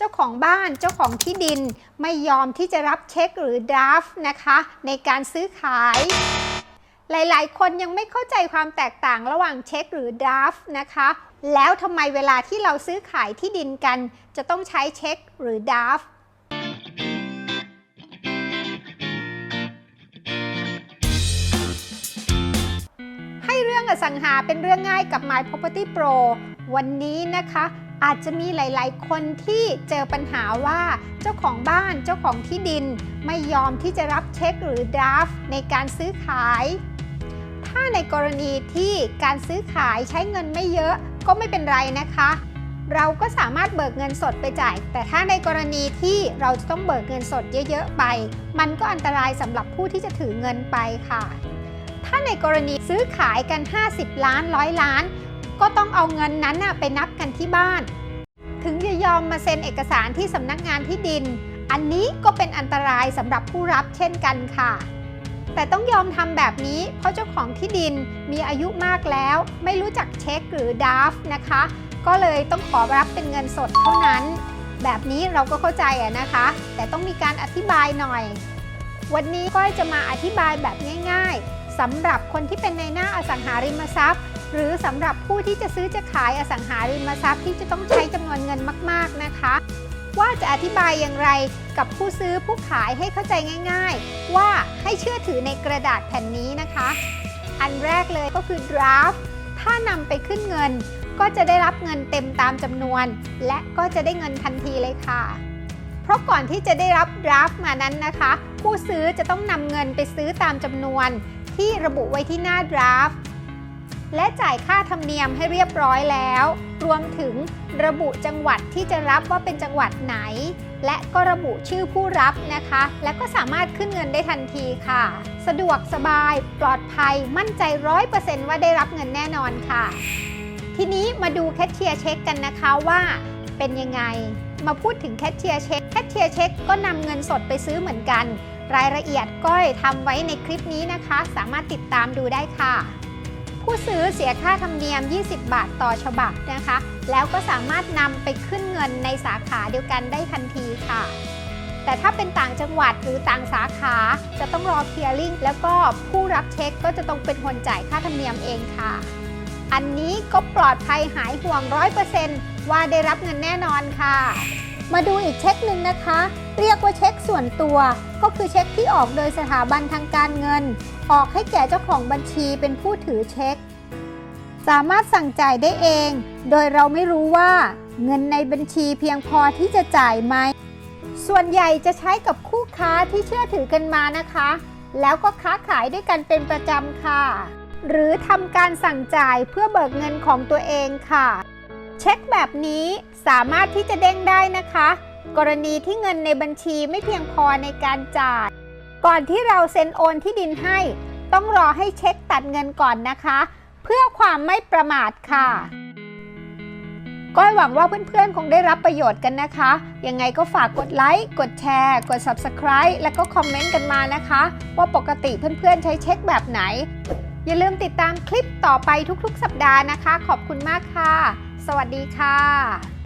เจ้าของบ้านเจ้าของที่ดินไม่ยอมที่จะรับเช็คหรือดราฟนะคะ ในการซื้อขาย หลายๆ คนยังไม่เข้าใจความแตกต่างระหว่างเช็คหรือดราฟนะคะ แล้วทำไมเวลาที่เราซื้อขายที่ดินกัน จะต้องใช้เช็คหรือดราฟให้เรื่องอสังหาเป็นเรื่องง่ายกับ My Property Pro วันนี้นะคะ อาจจะมีหลาย ๆ คนที่เจอปัญหาว่าเจ้าของบ้านเจ้าของที่ดินไม่ยอมที่จะรับเช็คหรือดราฟต์ในการซื้อขาย ถ้าในกรณีที่การซื้อขายใช้เงินไม่เยอะก็ไม่เป็นไรนะคะ เราก็สามารถเบิกเงินสดไปจ่าย แต่ถ้าในกรณีที่เราจะต้องเบิกเงินสดเยอะ ๆ ไป มันก็อันตรายสำหรับผู้ที่จะถือเงินไปค่ะ ถ้าในกรณีซื้อขายกัน 50 ล้านร้อยล้าน ก็ต้องเอาเงินนั้นน่ะไปนับกันที่บ้าน ถึงจะยอมมาเซ็นเอกสารที่สำนักงานที่ดิน อันนี้ก็เป็นอันตรายสำหรับผู้รับเช่นกันค่ะ แต่ต้องยอมทำแบบนี้ เพราะเจ้าของที่ดินมีอายุมากแล้ว ไม่รู้จักเช็คหรือดาฟต์นะคะ ก็เลยต้องขอรับเป็นเงินสดเท่านั้น แบบนี้เราก็เข้าใจอะนะคะ แต่ต้องมีการอธิบายหน่อย วันนี้ก้อยจะมาอธิบายแบบง่าย ๆสำหรับคนที่เป็นในหน้าอสังหาริมทรัพย์ หรือสำหรับผู้ที่จะซื้อจะขายอสังหาริมทรัพย์ที่จะต้องใช้จำนวนเงินมาก ๆ นะคะ ว่าจะอธิบายอย่างไรกับผู้ซื้อผู้ขายให้เข้าใจง่าย ๆ ว่าให้เชื่อถือในกระดาษแผ่นนี้นะคะ อันแรกเลยก็คือ draft ถ้านำไปขึ้นเงิน ก็จะได้รับเงินเต็มตามจำนวน และก็จะได้เงินทันทีเลยค่ะ เพราะก่อนที่จะได้รับ draft มานั้นนะคะ ผู้ซื้อจะต้องนำเงินไปซื้อตามจำนวนที่ระบุไว้ที่หน้า draft และจ่ายค่าธรรมเนียมให้เรียบร้อยแล้ว รวมถึงระบุจังหวัดที่จะรับว่าเป็นจังหวัดไหน และก็ระบุชื่อผู้รับนะคะ และก็สามารถขึ้นเงินได้ทันทีค่ะ สะดวกสบาย ปลอดภัย มั่นใจ 100%ว่าได้รับเงินแน่นอนค่ะ ทีนี้มาดูแคชเชียร์เช็คกันนะคะว่าเป็นยังไง มาพูดถึงแคชเชียร์เช็ค แคชเชียร์เช็คก็นำเงินสดไปซื้อเหมือนกัน รายละเอียดก้อยทำไว้ในคลิปนี้นะคะ สามารถติดตามดูได้ค่ะ ผู้ซื้อเสียค่าธรรมเนียม 20 บาทต่อฉบับนะคะ แล้วก็สามารถนำไปขึ้นเงินในสาขาเดียวกันได้ทันทีค่ะ แต่ถ้าเป็นต่างจังหวัดหรือต่างสาขาจะต้องรอเคลียร์ลิงแล้วก็ผู้รับเช็คก็จะต้องเป็นคนจ่ายค่าธรรมเนียมเองค่ะ อันนี้ก็ปลอดภัยหายห่วง 100%ว่าได้รับเงินแน่นอนค่ะ มาดูอีกเช็คหนึ่งนะคะ เรียกว่าเช็คส่วนตัว ก็คือเช็คที่ออกโดยสถาบันทางการเงิน ออกให้แก่เจ้าของบัญชีเป็นผู้ถือเช็ค สามารถสั่งจ่ายได้เอง โดยเราไม่รู้ว่า เงินในบัญชีเพียงพอที่จะจ่ายไหมส่วนใหญ่จะใช้กับคู่ค้าที่เชื่อถือกันมานะคะ แล้วก็ค้าขายด้วยกันเป็นประจำค่ะ หรือทำการสั่งจ่ายเพื่อเบิกเงินของตัวเองค่ะ เช็คแบบนี้สามารถที่จะเด้งได้นะคะ กรณีที่เงินในบัญชีไม่เพียงพอในการจ่าย ก่อนที่เราเซ็นโอนที่ดินให้ ต้องรอให้เช็คตัดเงินก่อนนะคะ เพื่อความไม่ประมาทค่ะก้อยหวังว่าเพื่อนๆ คงได้รับประโยชน์กันนะคะ ยังไงก็ฝากกดไลค์ กดแชร์ กด Subscribe แล้วก็คอมเมนต์กันมานะคะ ว่าปกติเพื่อนๆ ใช้เช็คแบบไหน อย่าลืมติดตามคลิปต่อไปทุกๆ สัปดาห์นะคะ ขอบคุณมากค่ะ สวัสดีค่ะ